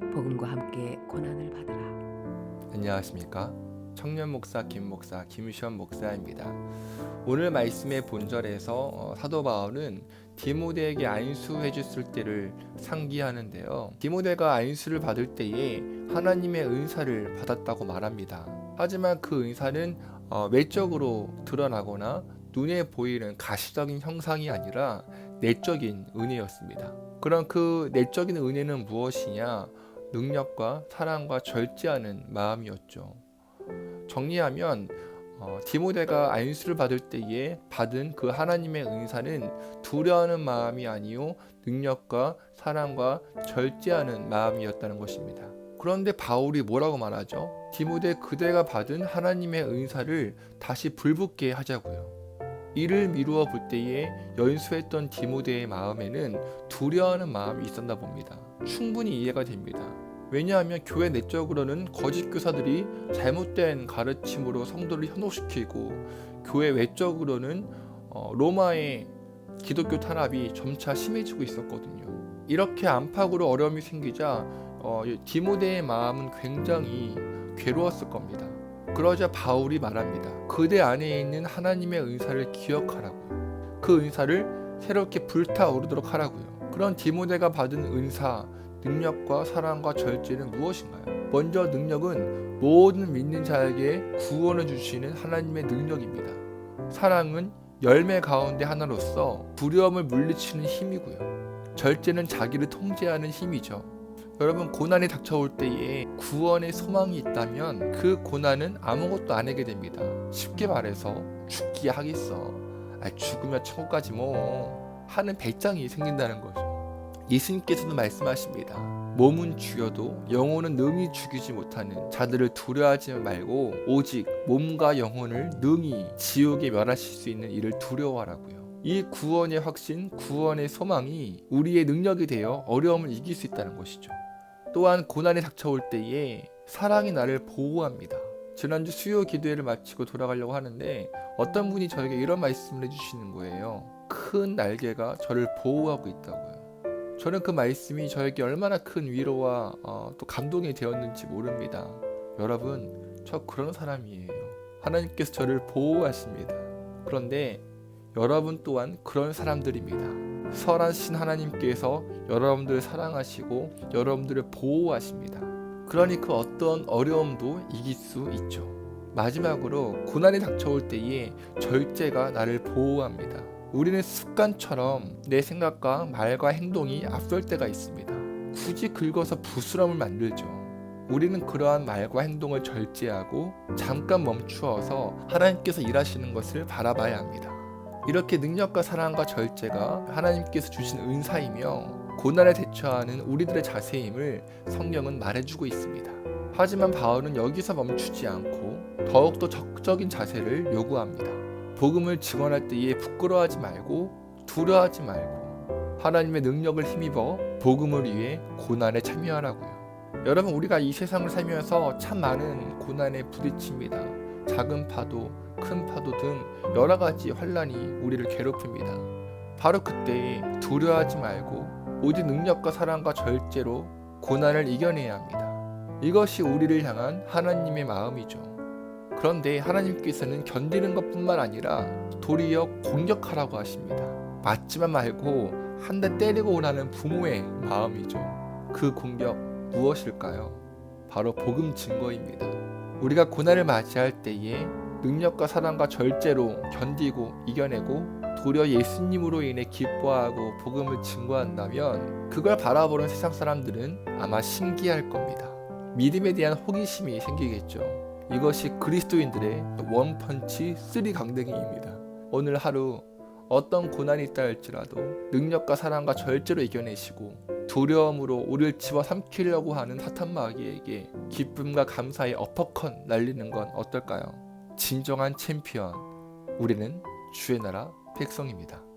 복음과 함께 고난을 받으라. 안녕하십니까 청년 목사 김 목사 김시현 목사입니다. 오늘 말씀의 본절에서 어, 사도 바울은 디모데에게 안수해 줬을 때를 상기하는데요. 디모데가 안수를 받을 때에 하나님의 은사를 받았다고 말합니다. 하지만 그 은사는 어, 외적으로 드러나거나 눈에 보이는 가시적인 형상이 아니라 내적인 은혜였습니다. 그럼 그 내적인 은혜는 무엇이냐? 능력과 사랑과 절제하는 마음이었죠. 정리하면 어, 디모데가 안수를 받을 때에 받은 그 하나님의 은사는 두려워하는 마음이 아니요 능력과 사랑과 절제하는 마음이었다는 것입니다. 그런데 바울이 뭐라고 말하죠? 디모데 그대가 받은 하나님의 은사를 다시 불붙게 하자고요. 이를 미루어 볼 때에 연수했던 디모데의 마음에는 두려워하는 마음이 있었나 봅니다. 충분히 이해가 됩니다. 왜냐하면 교회 내적으로는 거짓 교사들이 잘못된 가르침으로 성도를 현혹시키고 교회 외적으로는 어, 로마의 기독교 탄압이 점차 심해지고 있었거든요. 이렇게 안팎으로 어려움이 생기자 어, 이 디모데의 마음은 굉장히 괴로웠을 겁니다. 그러자 바울이 말합니다. 그대 안에 있는 하나님의 은사를 기억하라고요. 그 은사를 새롭게 불타오르도록 하라고요. 그런 디모데가 받은 은사, 능력과 사랑과 절제는 무엇인가요? 먼저 능력은 모든 믿는 자에게 구원을 주시는 하나님의 능력입니다. 사랑은 열매 가운데 하나로서 두려움을 물리치는 힘이고요. 절제는 자기를 통제하는 힘이죠. 여러분 고난이 닥쳐올 때에 구원의 소망이 있다면 그 고난은 아무것도 안 하게 됩니다. 쉽게 말해서 죽기 하겠어. 아, 죽으면 천국까지 뭐 하는 배짱이 생긴다는 거죠. 예수님께서도 말씀하십니다. 몸은 죽여도 영혼은 능히 죽이지 못하는 자들을 두려워하지 말고 오직 몸과 영혼을 능히 지옥에 멸하실 수 있는 이를 두려워하라고요. 이 구원의 확신, 구원의 소망이 우리의 능력이 되어 어려움을 이길 수 있다는 것이죠. 또한 고난이 닥쳐올 때에 사랑이 나를 보호합니다. 지난주 수요 기도회를 마치고 돌아가려고 하는데 어떤 분이 저에게 이런 말씀을 해주시는 거예요. 큰 날개가 저를 보호하고 있다고요. 저는 그 말씀이 저에게 얼마나 큰 위로와 어, 또 감동이 되었는지 모릅니다. 여러분, 저 그런 사람이에요. 하나님께서 저를 보호하십니다. 그런데 여러분 또한 그런 사람들입니다. 선하신 하나님께서 여러분들을 사랑하시고 여러분들을 보호하십니다. 그러니 그 어떤 어려움도 이길 수 있죠. 마지막으로 고난이 닥쳐올 때에 절제가 나를 보호합니다. 우리는 습관처럼 내 생각과 말과 행동이 앞설 때가 있습니다. 굳이 긁어서 부스럼을 만들죠. 우리는 그러한 말과 행동을 절제하고 잠깐 멈추어서 하나님께서 일하시는 것을 바라봐야 합니다. 이렇게 능력과 사랑과 절제가 하나님께서 주신 은사이며 고난에 대처하는 우리들의 자세임을 성령은 말해주고 있습니다. 하지만 바울은 여기서 멈추지 않고 더욱더 적극적인 자세를 요구합니다. 복음을 증언할 때에 부끄러워하지 말고 두려워하지 말고 하나님의 능력을 힘입어 복음을 위해 고난에 참여하라고요. 여러분 우리가 이 세상을 살면서 참 많은 고난에 부딪힙니다. 작은 파도, 큰 파도 등 여러 가지 환란이 우리를 괴롭힙니다. 바로 그때 두려워하지 말고 오직 능력과 사랑과 절제로 고난을 이겨내야 합니다. 이것이 우리를 향한 하나님의 마음이죠. 그런데 하나님께서는 견디는 것뿐만 아니라 도리어 공격하라고 하십니다. 맞지만 말고 한 대 때리고 오라는 부모의 마음이죠. 그 공격 무엇일까요? 바로 복음 증거입니다. 우리가 고난을 맞이할 때에 능력과 사랑과 절제로 견디고 이겨내고 도려 예수님으로 인해 기뻐하고 복음을 증거한다면 그걸 바라보는 세상 사람들은 아마 신기할 겁니다. 믿음에 대한 호기심이 생기겠죠. 이것이 그리스도인들의 원펀치 쓰리 강등입니다. 오늘 하루 어떤 고난이 있다 할지라도 능력과 사랑과 절제로 이겨내시고 두려움으로 우리를 집어삼키려고 하는 사탄 마귀에게 기쁨과 감사의 어퍼컷 날리는 건 어떨까요? 진정한 챔피언 우리는 주의 나라 백성입니다.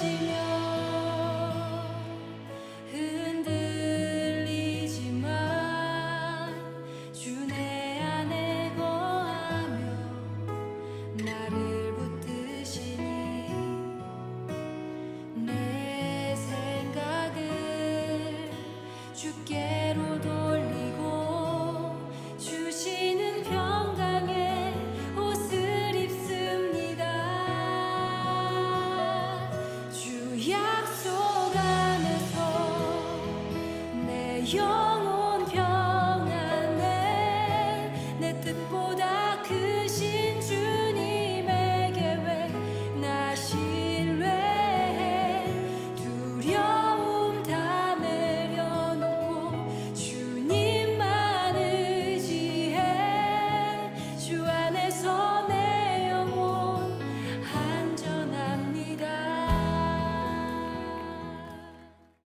to you.